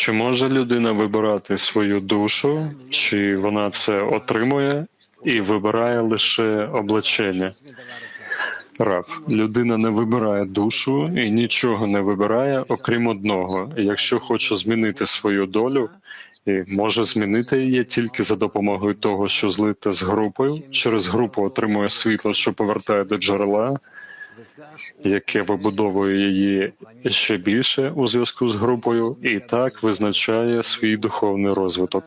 Чи може людина вибирати свою душу, чи вона це отримує і вибирає лише облачення? Раб, людина не вибирає душу і нічого не вибирає, окрім одного. Якщо хоче змінити свою долю, і може змінити її тільки за допомогою того, що злите з групою. Через групу отримує світло, що повертає до джерела, яке вибудовує її ще більше у зв'язку з групою, і так визначає свій духовний розвиток.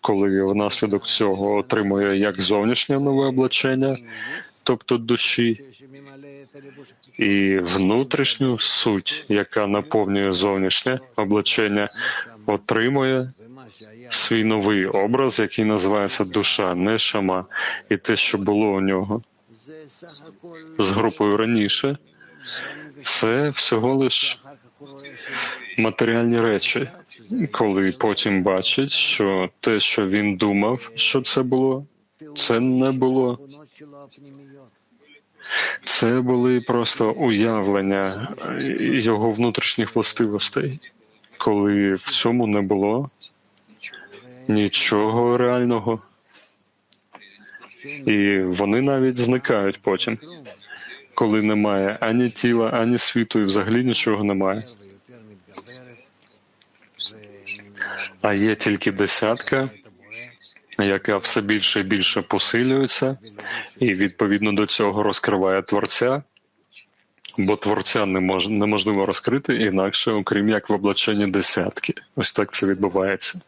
Коли внаслідок цього отримує як зовнішнє нове облачення, тобто душі, і внутрішню суть, яка наповнює зовнішнє облачення, отримує свій новий образ, який називається душа, не шама, і те, що було у нього з групою раніше, це всього лиш матеріальні речі, коли потім бачить, що те, що він думав, що це було, це не було. Це були просто уявлення його внутрішніх властивостей, коли в цьому не було нічого реального. І вони навіть зникають потім, коли немає ані тіла, ані світу, і взагалі нічого немає. А є тільки десятка, яка все більше і більше посилюється, і відповідно до цього розкриває творця, бо творця не мож, неможливо розкрити інакше, окрім як в облаченні десятки. Ось так це відбувається.